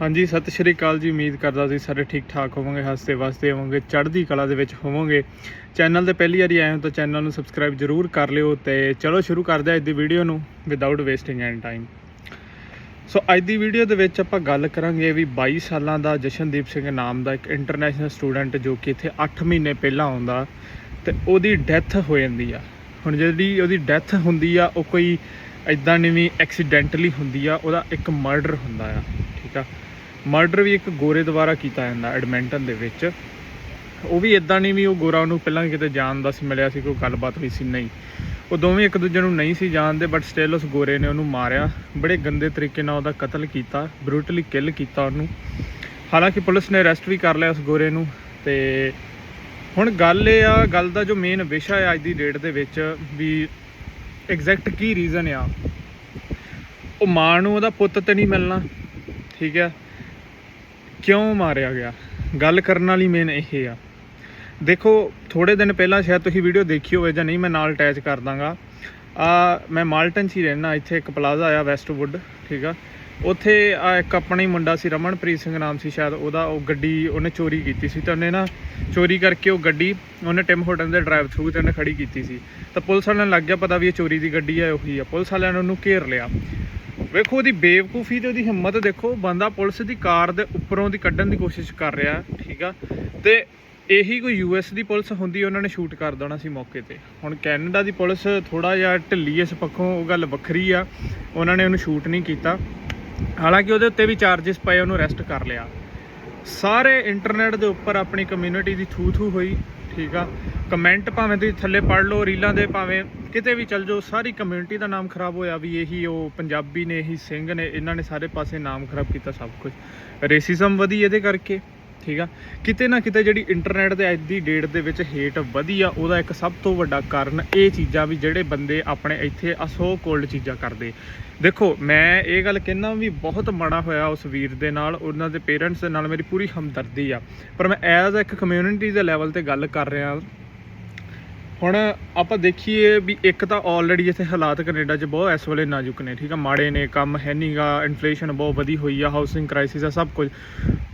ਹਾਂਜੀ, ਸਤਿ ਸ਼੍ਰੀ ਅਕਾਲ ਜੀ। ਉਮੀਦ ਕਰਦਾ ਤੁਸੀਂ ਸਾਰੇ ਠੀਕ ਠਾਕ ਹੋਵੋਗੇ, ਹੱਸਦੇ ਵਸਦੇ ਹੋਵੋਗੇ, ਚੜ੍ਹਦੀ ਕਲਾ ਦੇ ਵਿੱਚ ਹੋਵੋਗੇ। ਚੈਨਲ ਤੇ ਪਹਿਲੀ ਵਾਰੀ ਆਏ ਹੋ ਤਾਂ ਚੈਨਲ ਨੂੰ ਸਬਸਕ੍ਰਾਈਬ ਜਰੂਰ ਕਰ ਲਿਓ ਤੇ ਚਲੋ ਸ਼ੁਰੂ ਕਰਦੇ ਹਾਂ ਅੱਜ ਦੀ ਵੀਡੀਓ ਨੂੰ without wasting any time so ਅੱਜ ਦੀ ਵੀਡੀਓ ਦੇ ਵਿੱਚ ਆਪਾਂ ਗੱਲ ਕਰਾਂਗੇ ਵੀ 22 ਸਾਲਾਂ ਦਾ ਜਸ਼ਨਦੀਪ ਸਿੰਘ ਨਾਮ ਦਾ ਇੱਕ ਇੰਟਰਨੈਸ਼ਨਲ ਸਟੂਡੈਂਟ ਜੋ ਕਿ ਇੱਥੇ 8 ਮਹੀਨੇ ਪਹਿਲਾਂ ਆਉਂਦਾ ਤੇ ਉਹਦੀ ਡੈਥ ਹੋ ਜਾਂਦੀ ਆ। ਹੁਣ ਜਿਹੜੀ ਉਹਦੀ ਡੈਥ ਹੁੰਦੀ ਆ, ਉਹ ਕੋਈ ਇਦਾਂ ਨਹੀਂ ਵੀ ਐਕਸੀਡੈਂਟਲੀ ਹੁੰਦੀ ਆ, ਉਹਦਾ ਇੱਕ ਮਰਡਰ ਹੁੰਦਾ ਆ, ਠੀਕ ਆ? ਮਰਡਰ ਵੀ ਇੱਕ ਗੋਰੇ ਦੁਆਰਾ ਕੀਤਾ ਜਾਂਦਾ ਐਡਮਿੰਟਨ ਦੇ ਵਿੱਚ। ਉਹ ਵੀ ਇਦਾਂ ਨਹੀਂ ਵੀ ਉਹ ਗੋਰਾ ਉਹਨੂੰ ਪਹਿਲਾਂ ਕਿਤੇ ਜਾਣਦਾ ਸੀ, ਮਿਲਿਆ ਸੀ, ਕੋਈ ਗੱਲਬਾਤ ਹੋਈ ਸੀ, ਨਹੀਂ। ਉਹ ਦੋਵੇਂ ਇੱਕ ਦੂਜੇ ਨੂੰ ਨਹੀਂ ਸੀ ਜਾਣਦੇ ਬਟ ਸਟਿਲ ਉਸ ਗੋਰੇ ਨੇ ਉਹਨੂੰ ਮਾਰਿਆ। ਬੜੇ ਗੰਦੇ ਤਰੀਕੇ ਨਾਲ ਉਹਦਾ ਕਤਲ ਕੀਤਾ ਬਰੂਟਲੀ ਕਿਲ ਕੀਤਾ ਉਹਨੂੰ। ਹਾਲਾਂਕਿ ਪੁਲਿਸ ਨੇ ਅਰੈਸਟ ਵੀ ਕਰ ਲਿਆ ਉਸ ਗੋਰੇ ਨੂੰ ਤੇ ਹੁਣ ਗੱਲ ਇਹ ਆ, ਗੱਲ ਦਾ ਜੋ ਮੇਨ ਵਿਸ਼ਾ ਹੈ ਅੱਜ ਦੀ ਡੇਟ ਦੇ ਵਿੱਚ ਵੀ ਐਗਜ਼ੈਕਟ ਕੀ ਰੀਜ਼ਨ ਆ। ਉਹ ਮਾਂ ਨੂੰ ਉਹਦਾ ਪੁੱਤ ਤੇ ਨਹੀਂ ਮਿਲਣਾ, ਠੀਕ ਹੈ ਕਿਉਂ ਮਾਰਿਆ ਗਿਆ? ਗੱਲ ਕਰਨ ਵਾਲੀ ਮੇਨ ਇਹ ਆ। ਦੇਖੋ ਥੋੜੇ ਦਿਨ ਪਹਿਲਾਂ ਸ਼ਾਇਦ ਤੁਸੀਂ ਵੀਡੀਓ ਦੇਖੀ ਹੋਵੇ ਜਾਂ ਨਹੀਂ, ਮੈਂ ਨਾਲ ਅਟੈਚ ਕਰ ਦਾਂਗਾ। ਆ, ਮੈਂ ਮਾਲਟਨ 'ਚ ਹੀ ਰਹਿਣਾ ਇੱਥੇ ਇੱਕ ਪਲਾਜ਼ਾ ਆ ਵੈਸਟਵੁੱਡ ਠੀਕ ਆ? ਉੱਥੇ ਆ ਇੱਕ ਆਪਣਾ ਹੀ ਮੁੰਡਾ ਸੀ, ਰਮਨਪ੍ਰੀਤ ਸਿੰਘ ਨਾਮ ਸੀ ਸ਼ਾਇਦ, ਉਹਦਾ ਉਹ ਗੱਡੀ ਉਹਨੇ ਚੋਰੀ ਕੀਤੀ ਸੀ ਤੇ ਉਹਨੇ ਨਾ ਚੋਰੀ ਕਰਕੇ ਉਹ ਗੱਡੀ ਉਹਨੇ ਟਿਮ ਹੋਟਲ ਦੇ ਡਰਾਈਵ ਥਰੂ ਤੇ ਉਹਨੇ ਖੜੀ ਕੀਤੀ ਸੀ। ਤਾਂ ਪੁਲਿਸ ਵਾਲਿਆਂ ਨੂੰ ਲੱਗ ਗਿਆ ਪਤਾ ਵੀ ਇਹ ਚੋਰੀ ਦੀ ਗੱਡੀ ਆ, ਉਹੀ ਆ। ਪੁਲਿਸ ਵਾਲਿਆਂ ਨੇ ਉਹਨੂੰ ਘੇਰ ਲਿਆ। ਵੇਖੋ, ਉਹਦੀ ਬੇਵਕੂਫੀ ਤੇ ਉਹਦੀ ਹਿੰਮਤ ਦੇਖੋ। ਬੰਦਾ ਪੁਲਿਸ ਦੀ ਕਾਰ ਦੇ ਉੱਪਰੋਂ ਦੀ ਕੱਢਣ ਦੀ ਕੋਸ਼ਿਸ਼ ਕਰ ਰਿਹਾ, ਠੀਕ ਆ। ਤੇ ਇਹੀ ਕੋਈ ਯੂਐਸ ਦੀ ਪੁਲਿਸ ਹੁੰਦੀ, ਉਹਨਾਂ ਨੇ ਸ਼ੂਟ ਕਰ ਦੇਣਾ ਸੀ ਮੌਕੇ ਤੇ। ਹੁਣ ਕੈਨੇਡਾ ਦੀ ਪੁਲਿਸ ਥੋੜਾ ਜਿਹਾ ਢਿੱਲੀ ਇਸ ਪੱਖੋਂ, ਉਹ ਗੱਲ ਵੱਖਰੀ ਆ। ਉਹਨਾਂ ਨੇ ਉਹਨੂੰ ਸ਼ੂਟ ਨਹੀਂ ਕੀਤਾ। ਹਾਲਾਂਕਿ ਉਹਦੇ ਉੱਤੇ ਵੀ ਚਾਰजेस ਪਏ, ਉਹਨੂੰ ਅਰੈਸਟ ਕਰ ਲਿਆ। ਸਾਰੇ ਇੰਟਰਨੈਟ ਦੇ ਉੱਪਰ ਆਪਣੀ ਕਮਿਊਨਿਟੀ ਦੀ ਥੂ ਥੂ ਹੋਈ। ਠੀਕ ਆ। ਕਮੈਂਟ ਭਾਵੇਂ ਤੁਸੀਂ ਥੱਲੇ ਪੜ੍ਹ ਲਓ, ਰੀਲਾਂ ਦੇ ਭਾਵੇਂ ਕਿਤੇ ਵੀ ਚੱਲ ਜਾਓ, ਸਾਰੀ ਕਮਿਊਨਿਟੀ ਦਾ ਨਾਮ ਖਰਾਬ ਹੋਇਆ ਵੀ ਇਹੀ ਉਹ ਪੰਜਾਬੀ ਨੇ, ਇਹੀ ਸਿੰਘ ਨੇ, ਇਹਨਾਂ ਨੇ ਸਾਰੇ ਪਾਸੇ ਨਾਮ ਖਰਾਬ ਕੀਤਾ ਸਭ ਕੁਝ। ਰੇਸਿਜ਼ਮ ਵਧੀ ਇਹਦੇ ਕਰਕੇ। ਠੀਕ ਆ? ਕਿਤੇ ਨਾ ਕਿਤੇ ਜਿਹੜੀ ਇੰਟਰਨੈਟ ਦੇ ਅੱਜ ਦੀ ਡੇਟ ਦੇ ਵਿੱਚ ਹੇਟ ਵਧੀ ਆ, ਉਹਦਾ ਇੱਕ ਸਭ ਤੋਂ ਵੱਡਾ ਕਾਰਨ ਇਹ ਚੀਜ਼ਾਂ ਵੀ ਜਿਹੜੇ ਬੰਦੇ ਆਪਣੇ ਇੱਥੇ ਅਸੋ ਕੋਲਡ ਚੀਜ਼ਾਂ ਕਰਦੇ। ਦੇਖੋ, ਮੈਂ ਇਹ ਗੱਲ ਕਹਿਣਾ ਵੀ ਬਹੁਤ ਮਾੜਾ ਹੋਇਆ ਉਸ ਵੀਰ ਦੇ ਨਾਲ, ਉਹਨਾਂ ਦੇ ਪੇਰੈਂਟਸ ਦੇ ਨਾਲ, ਮੇਰੀ ਪੂਰੀ ਹਮਦਰਦੀ ਆ। ਪਰ ਮੈਂ ਐਜ਼ ਇੱਕ ਕਮਿਊਨਿਟੀ ਦੇ ਲੈਵਲ ਤੇ ਗੱਲ ਕਰ ਰਿਹਾ ਹੁਣ ਆਪਾਂ ਦੇਖੀਏ ਵੀ ਇੱਕ ਤਾਂ ਆਲਰੇਡੀ ਇੱਥੇ ਹਾਲਾਤ ਕੈਨੇਡਾ 'ਚ ਬਹੁਤ ਇਸ ਵੇਲੇ ਨਾਜ਼ੁਕ ਨੇ, ਠੀਕ ਆ? ਮਾੜੇ ਨੇ ਕੰਮ, ਹੈ ਨਹੀਂਗਾ ਇਨਫਲੇਸ਼ਨ ਬਹੁਤ ਵਧੀ ਹੋਈ ਆ ਹਾਊਸਿੰਗ ਕ੍ਰਾਈਸਿਸ ਆ, ਸਭ ਕੁਝ।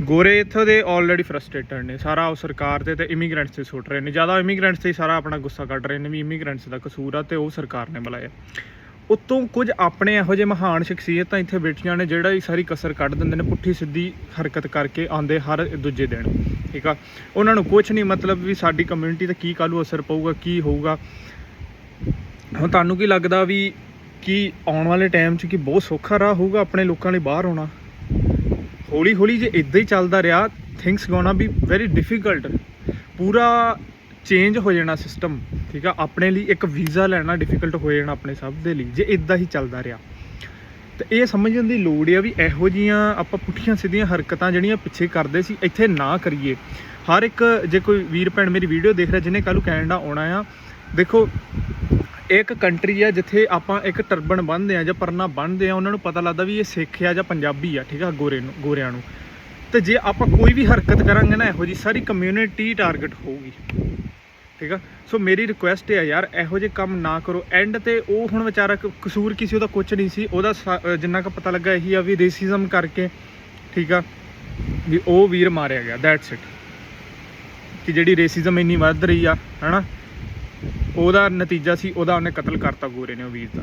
ਗੋਰੇ ਇੱਥੋਂ ਦੇ ਆਲਰੇਡੀ ਫਰਸਟ੍ਰੇਟਡ ਨੇ, ਸਾਰਾ ਉਹ ਸਰਕਾਰ ਤੇ ਤੇ ਇਮੀਗ੍ਰੈਂਟਸ ਤੇ ਸੁੱਟ ਰਹੇ ਨੇ। ਜ਼ਿਆਦਾ ਇਮੀਗ੍ਰੈਂਟਸ ਤੇ ਹੀ ਸਾਰਾ ਆਪਣਾ ਗੁੱਸਾ ਕੱਢ ਰਹੇ ਨੇ ਵੀ ਇਮੀਗ੍ਰੈਂਟਸ ਦਾ ਕਸੂਰ ਆ ਤੇ ਉਹ ਸਰਕਾਰ ਨੇ ਬੁਲਾਇਆ। ਉਤੋਂ ਕੁਝ ਆਪਣੇ ਇਹੋ ਜਿਹੇ ਮਹਾਨ ਸ਼ਖਸੀਅਤਾਂ ਇੱਥੇ ਬੈਠੀਆਂ ਨੇ, ਜਿਹੜਾ ਹੀ ਸਾਰੀ ਕਸਰ ਕੱਢ ਦਿੰਦੇ ਨੇ, ਪੁੱਠੀ ਸਿੱਧੀ ਹਰਕਤ ਕਰਕੇ ਆਉਂਦੇ ਹਰ ਦੂਜੇ ਦਿਨ। ਠੀਕ ਆ? ਉਹਨਾਂ ਨੂੰ ਕੁਝ ਨਹੀਂ ਮਤਲਬ ਵੀ ਸਾਡੀ ਕਮਿਊਨਿਟੀ ਤੇ ਕੀ ਕੱਲ੍ਹ ਅਸਰ ਪਊਗਾ, ਕੀ ਹੋਊਗਾ। ਹੁਣ ਤੁਹਾਨੂੰ ਕੀ ਲੱਗਦਾ ਵੀ ਕੀ ਆਉਣ ਵਾਲੇ ਟਾਈਮ 'ਚ ਕੀ ਬਹੁਤ ਸੌਖਾ ਰਾਹ ਹੋਊਗਾ ਆਪਣੇ ਲੋਕਾਂ ਲਈ ਬਾਹਰ ਆਉਣਾ? ਹੌਲੀ ਹੌਲੀ ਜੇ ਇਦਾਂ ਹੀ ਚੱਲਦਾ ਰਿਹਾ things gonna be very difficult ਪੂਰਾ ਚੇਂਜ ਹੋ ਜਾਣਾ ਸਿਸਟਮ ਠੀਕ ਆ? ਆਪਣੇ ਲਈ ਇੱਕ ਵੀਜ਼ਾ ਲੈਣਾ ਡਿਫਿਕਲਟ ਹੋ ਜਾਣਾ ਆਪਣੇ ਸਭ ਦੇ ਲਈ, ਜੇ ਇਦਾਂ ਹੀ ਚੱਲਦਾ ਰਿਹਾ। ਤੇ ਇਹ ਸਮਝਣ ਦੀ ਲੋੜ ਆ ਵੀ ਇਹੋ ਜੀਆਂ ਆਪਾਂ ਪੁੱਠੀਆਂ ਸਿੱਧੀਆਂ ਹਰਕਤਾਂ ਜਿਹੜੀਆਂ ਪਿੱਛੇ ਕਰਦੇ ਸੀ, ਇੱਥੇ ਨਾ ਕਰੀਏ। ਹਰ ਇੱਕ, ਜੇ ਕੋਈ ਵੀਰ ਭੈਣ ਮੇਰੀ ਵੀਡੀਓ ਦੇਖ ਰਿਹਾ, ਜਿਹਨੇ ਕੱਲ੍ਹ ਨੂੰ ਕੈਨੇਡਾ ਆਉਣਾ ਆ, ਦੇਖੋ, ਇੱਕ ਕੰਟਰੀ ਆ ਜਿੱਥੇ ਆਪਾਂ ਇੱਕ ਟਰਬਨ ਬੰਨਦੇ ਆ ਜਾਂ ਪਰਨਾ ਬੰਨਦੇ ਆ, ਉਹਨਾਂ ਨੂੰ ਪਤਾ ਲੱਗਦਾ ਵੀ ਇਹ ਸਿੱਖ ਆ ਜਾਂ ਪੰਜਾਬੀ ਆ, ਠੀਕ ਆ, ਗੋਰੇ ਨੂੰ, ਗੋਰਿਆਂ ਨੂੰ। ਤੇ ਜੇ ਆਪਾਂ ਕੋਈ ਵੀ ਹਰਕਤ ਕਰਾਂਗੇ ਨਾ, ਇਹੋ ਜੀ ਸਾਰੀ ਕਮਿਊਨਿਟੀ ਟਾਰਗੇਟ ਹੋਊਗੀ। ਠੀਕ ਆ? ਸੋ ਮੇਰੀ ਰਿਕੁਐਸਟ ਹੈ ਯਾਰ, ਇਹੋ ਜਿਹੇ ਕੰਮ ਨਾ ਕਰੋ। ਐਂਡ ਤੇ ਉਹ ਹੁਣ ਵਿਚਾਰਾ ਕਸੂਰ ਕਿਸੇ ਉਹਦਾ ਕੁਝ ਨਹੀਂ ਸੀ। ਉਹਦਾ ਸਾ- ਜਿੰਨਾ ਕੁ ਪਤਾ ਲੱਗਾ ਇਹੀ ਆ ਵੀ ਰੇਸਿਜ਼ਮ ਕਰਕੇ, ਠੀਕ ਆ? ਵੀ ਉਹ ਵੀਰ ਮਾਰਿਆ ਗਿਆ ਦੈਟਸ ਇਟ ਕਿ ਜਿਹੜੀ ਰੇਸਿਜ਼ਮ ਇੰਨੀ ਵੱਧ ਰਹੀ ਆ, ਹਨਾ? ਉਹਦਾ ਨਤੀਜਾ ਸੀ, ਉਹਦਾ ਉਹਨੇ ਕਤਲ ਕਰਤਾ ਗੋਰੇ ਨੇ, ਉਹ ਵੀਰ ਦਾ।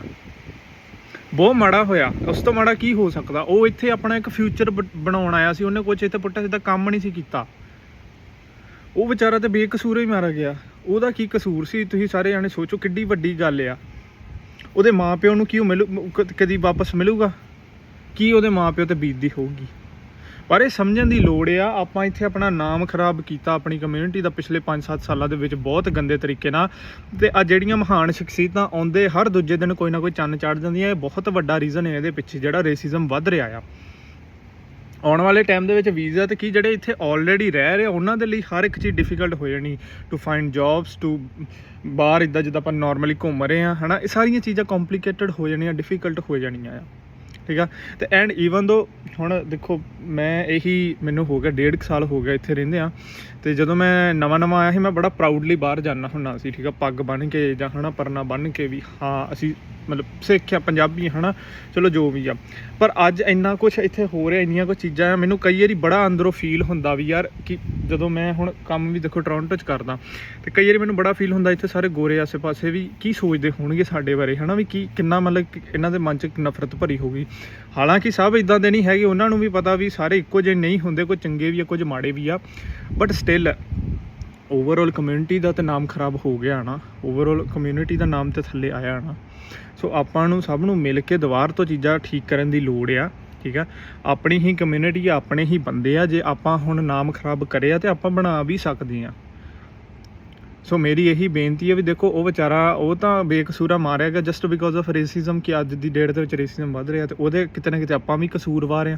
ਬਹੁਤ ਮਾੜਾ ਹੋਇਆ। ਉਸ ਤੋਂ ਮਾੜਾ ਕੀ ਹੋ ਸਕਦਾ? ਉਹ ਇੱਥੇ ਆਪਣਾ ਇੱਕ ਫਿਊਚਰ ਬਣਾਉਣ ਆਇਆ ਸੀ, ਉਹਨੇ ਕੁਝ ਇੱਥੇ ਪੁੱਟਾ ਸਿੱਧਾ ਕੰਮ ਨਹੀਂ ਸੀ ਕੀਤਾ। ਉਹ ਵਿਚਾਰਾ ਤੇ ਬੇਕਸੂਰ ਹੀ ਮਾਰਿਆ ਗਿਆ। ਉਹਦਾ ਕੀ ਕਸੂਰ ਸੀ? ਤੁਸੀਂ ਸਾਰੇ ਜਾਣੇ ਸੋਚੋ ਕਿੱਡੀ ਵੱਡੀ ਗੱਲ ਆ। ਉਹਦੇ ਮਾਪਿਓ ਨੂੰ ਕਿਉਂ ਮਿਲੂ ਕ- ਕਦੀ ਵਾਪਸ ਮਿਲੂਗਾ? ਕੀ ਉਹਦੇ ਮਾਪਿਓ ਤੇ ਬੀਤਦੀ ਹੋਊਗੀ? ਪਰ ਇਹ ਸਮਝਣ ਦੀ ਲੋੜ ਆ, ਆਪਾਂ ਇੱਥੇ ਆਪਣਾ ਨਾਮ ਖਰਾਬ ਕੀਤਾ ਆਪਣੀ ਕਮਿਊਨਿਟੀ ਦਾ ਪਿਛਲੇ 5-7 ਸਾਲਾਂ ਦੇ ਵਿੱਚ ਬਹੁਤ ਗੰਦੇ ਤਰੀਕੇ ਨਾਲ। ਤੇ ਆ ਜਿਹੜੀਆਂ ਮਹਾਨ ਸ਼ਖਸੀਅਤਾਂ ਆਉਂਦੇ ਹਰ ਦੂਜੇ ਦਿਨ ਕੋਈ ਨਾ ਕੋਈ ਚੰਨ ਚੜ ਜਾਂਦੀਆਂ, ਇਹ ਬਹੁਤ ਵੱਡਾ ਰੀਜ਼ਨ ਹੈ ਇਹਦੇ ਪਿੱਛੇ ਜਿਹੜਾ ਰੇਸਿਜ਼ਮ ਵੱਧ ਰਿਹਾ ਆ। ਆਉਣ ਵਾਲੇ ਟਾਈਮ ਦੇ ਵਿੱਚ ਵੀਜ਼ਾ ਤੇ ਕੀ ਜਿਹੜੇ ਇੱਥੇ ਆਲਰੇਡੀ ਰਹਿ ਰਹੇ ਆ, ਉਹਨਾਂ ਦੇ ਲਈ ਹਰ ਇੱਕ ਚੀਜ਼ ਡਿਫਿਕਲਟ ਹੋ ਜਾਣੀ ਟੂ ਫਾਈਂਡ ਜੌਬਸ ਟੂ ਬਾਹਰ ਇਦਾਂ ਜਿੱਦਾਂ ਆਪਾਂ ਨਾਰਮਲੀ ਘੁੰਮ ਰਹੇ ਆ ਹਨਾ? ਇਹ ਸਾਰੀਆਂ ਚੀਜ਼ਾਂ ਕੰਪਲਿਕੇਟਡ ਹੋ ਜਾਣੀਆਂ ਡਿਫਿਕਲਟ ਹੋ ਜਾਣੀਆਂ ਆ। ਠੀਕ ਆ? ਤੇ ਐਂਡ ਈਵਨ ਦੋ ਹੁਣ ਦੇਖੋ, ਮੈਂ ਇਹੀ ਮੈਨੂੰ ਹੋ ਗਿਆ, ਡੇਢ ਕੁ ਸਾਲ ਹੋ ਗਿਆ ਇੱਥੇ ਰਹਿੰਦੇ ਆ। ਤੇ ਜਦੋਂ ਮੈਂ ਨਵਾਂ ਨਵਾਂ ਆਇਆ ਸੀ, ਮੈਂ ਬੜਾ ਪ੍ਰਾਊਡਲੀ ਬਾਹਰ ਜਾਣਾ ਹੁੰਦਾ ਸੀ, ਠੀਕ ਆ? ਪੱਗ ਬੰਨ੍ਹ ਕੇ ਜਾਂ ਹਨਾ, ਪਰਨਾ ਬੰਨ੍ਹ ਕੇ ਵੀ, ਹਾਂ, ਅਸੀਂ ਮਤਲਬ ਸਿੱਖ ਆ, ਪੰਜਾਬੀ ਹਨਾ? ਚਲੋ, ਜੋ ਵੀ ਆ। ਪਰ ਅੱਜ ਇੰਨਾ ਕੁਝ ਇੱਥੇ ਹੋ ਰਿਹਾ, ਇੰਨੀਆਂ ਕੁਝ ਚੀਜ਼ਾਂ ਆ, ਮੈਨੂੰ ਕਈ ਵਾਰੀ ਬੜਾ ਅੰਦਰੋਂ ਫੀਲ ਹੁੰਦਾ ਵੀ ਯਾਰ, ਕਿ ਜਦੋਂ ਮੈਂ ਹੁਣ ਕੰਮ ਵੀ ਦੇਖੋ ਟੋਰਾਂਟੋ 'ਚ ਕਰਦਾ, ਤੇ ਕਈ ਵਾਰੀ ਮੈਨੂੰ ਬੜਾ ਫੀਲ ਹੁੰਦਾ ਇੱਥੇ ਸਾਰੇ ਗੋਰੇ ਆਸੇ-ਪਾਸੇ ਵੀ ਕੀ ਸੋਚਦੇ ਹੋਣਗੇ ਸਾਡੇ ਬਾਰੇ, ਹਨਾ? ਵੀ ਕੀ, ਕਿੰਨਾ ਮਤਲਬ ਕਿ ਇਹਨਾਂ ਦੇ ਮਨ 'ਚ ਨਫ਼ਰਤ ਭਰੀ ਹੋਊਗੀ। ਹਾਲਾਂਕਿ ਸਭ ਇਦਾਂ ਦੇ ਨਹੀਂ ਹੈਗੇ, ਉਹਨਾਂ ਨੂੰ ਵੀ ਪਤਾ ਵੀ ਸਾਰੇ ਇੱਕੋ ਜਿਹੇ ਨਹੀਂ ਹੁੰਦੇ, ਕੋਈ ਚੰਗੇ ਵੀ ਆ, ਕੁਝ ਮਾੜੇ ਵੀ ਆ। ਬਟ ਸਟਿਲ ਓਵਰਆਲ ਕਮਿਊਨਿਟੀ ਦਾ ਤਾਂ ਨਾਮ ਖਰਾਬ ਹੋ ਗਿਆ ਨਾ। ਓਵਰਆਲ ਕਮਿਊਨਿਟੀ ਦਾ ਨਾਮ ਤੇ ਥੱਲੇ ਆਇਆ ਨਾ। ਸੋ ਆਪਾਂ ਨੂੰ ਸਭ ਨੂੰ ਮਿਲ ਕੇ ਦੁਬਾਰ ਤੋਂ ਚੀਜ਼ਾਂ ਠੀਕ ਕਰਨ ਦੀ ਲੋੜ ਆ, ਠੀਕ ਆ? ਆਪਣੀ ਹੀ ਕਮਿਊਨਿਟੀ ਆ, ਆਪਣੇ ਹੀ ਬੰਦੇ ਆ। ਜੇ ਆਪਾਂ ਹੁਣ ਨਾਮ ਖਰਾਬ ਕਰਿਆ ਤੇ ਆਪਾਂ ਬਣਾ ਵੀ ਸਕਦੇ ਆ। ਸੋ ਮੇਰੀ ਇਹੀ ਬੇਨਤੀ ਹੈ ਵੀ ਦੇਖੋ, ਉਹ ਵਿਚਾਰਾ, ਉਹ ਤਾਂ ਬੇਕਸੂਰਾ ਮਾਰਿਆ ਗਿਆ ਜਸਟ ਬਿਕੋਜ਼ ਆਫ ਰੇਸਿਜ਼ਮ ਕਿ ਅੱਜ ਦੀ ਡੇਟ ਦੇ ਵਿੱਚ ਰੇਸਿਜ਼ਮ ਵੱਧ ਰਿਹਾ ਤੇ ਉਹਦੇ ਕਿਤੇ ਨਾ ਕਿਤੇ ਆਪਾਂ ਵੀ ਕਸੂਰਵਾਰ ਆ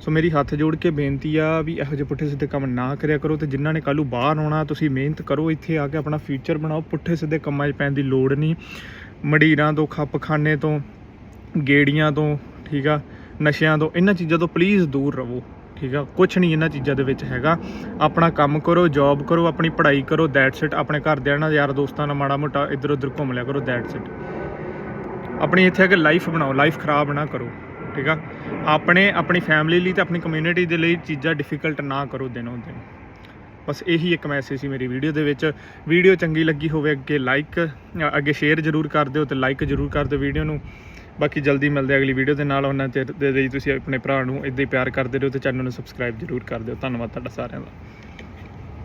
ਸੋ ਮੇਰੀ ਹੱਥ ਜੋੜ ਕੇ ਬੇਨਤੀ ਆ ਵੀ ਇਹੋ ਜਿਹੇ ਪੁੱਠੇ ਸਿੱਧੇ ਕੰਮ ਨਾ ਕਰਿਆ ਕਰੋ ਤੇ ਜਿਨ੍ਹਾਂ ਨੇ ਕੱਲ੍ਹ ਨੂੰ ਬਾਹਰ ਆਉਣਾ, ਤੁਸੀਂ ਮਿਹਨਤ ਕਰੋ, ਇੱਥੇ ਆ ਕੇ ਆਪਣਾ ਫਿਊਚਰ ਬਣਾਓ। ਪੁੱਠੇ ਸਿੱਧੇ ਕੰਮਾਂ 'ਚ ਪੈਣ ਦੀ ਲੋੜ ਨਹੀਂ। ਮਡੀਰਾਂ ਤੋਂ, ਖੱਪਖਾਨੇ ਤੋਂ, ਗੇੜੀਆਂ ਤੋਂ, ਠੀਕ ਆ, ਨਸ਼ਿਆਂ ਤੋਂ, ਇਹਨਾਂ ਚੀਜ਼ਾਂ ਤੋਂ ਪਲੀਜ਼ ਦੂਰ ਰਹੋ। ਠੀਕ ਆ ਕੁਝ ਨਹੀਂ ਇਹਨਾਂ ਚੀਜ਼ਾਂ ਦੇ ਵਿੱਚ ਹੈਗਾ। ਆਪਣਾ ਕੰਮ ਕਰੋ ਜੌਬ ਕਰੋ, ਆਪਣੀ ਪੜ੍ਹਾਈ ਕਰੋ ਦੈਟਸ ਇਟ ਆਪਣੇ ਘਰਦਿਆਂ ਨਾਲ ਯਾਰ ਦੋਸਤਾਂ ਨਾਲ ਮਾੜਾ ਮੋਟਾ ਇੱਧਰ ਉੱਧਰ ਘੁੰਮ ਲਿਆ ਕਰੋ ਦੈਟਸ ਇਟ ਆਪਣੀ ਇੱਥੇ ਆ ਕੇ ਲਾਈਫ ਬਣਾਓ ਲਾਈਫ ਖਰਾਬ ਨਾ ਕਰੋ, ਠੀਕ ਆ? ਆਪਣੇ, ਆਪਣੀ ਫੈਮਿਲੀ ਲਈ ਤੇ ਆਪਣੀ ਕਮਿਊਨਿਟੀ ਦੇ ਲਈ ਚੀਜ਼ਾਂ ਡਿਫਿਕਲਟ ਨਾ ਕਰੋ ਦਿਨੋਂ ਦਿਨ। ਬਸ ਇਹੀ ਇੱਕ ਮੈਸੇਜ ਸੀ ਮੇਰੀ ਵੀਡੀਓ ਦੇ ਵਿੱਚ। ਵੀਡੀਓ ਚੰਗੀ ਲੱਗੀ ਹੋਵੇ, ਅੱਗੇ ਲਾਈਕ ਅੱਗੇ ਸ਼ੇਅਰ ਜ਼ਰੂਰ ਕਰ ਦਿਓ ਤੇ ਲਾਈਕ ਜ਼ਰੂਰ ਕਰ ਦਿਓ ਵੀਡੀਓ ਨੂੰ। ਬਾਕੀ ਜਲਦੀ ਮਿਲਦੇ ਅਗਲੀ ਵੀਡੀਓ ਦੇ ਨਾਲ। ਉਹਨਾਂ ਚਿਰ ਦੇ ਲਈ ਤੁਸੀਂ ਆਪਣੇ ਭਰਾ ਨੂੰ ਇਦਾਂ ਹੀ ਪਿਆਰ ਕਰਦੇ ਰਹੋ ਤੇ ਚੈਨਲ ਨੂੰ ਸਬਸਕ੍ਰਾਈਬ ਜ਼ਰੂਰ ਕਰ ਦਿਓ। ਧੰਨਵਾਦ ਤੁਹਾਡਾ ਸਾਰਿਆਂ ਦਾ।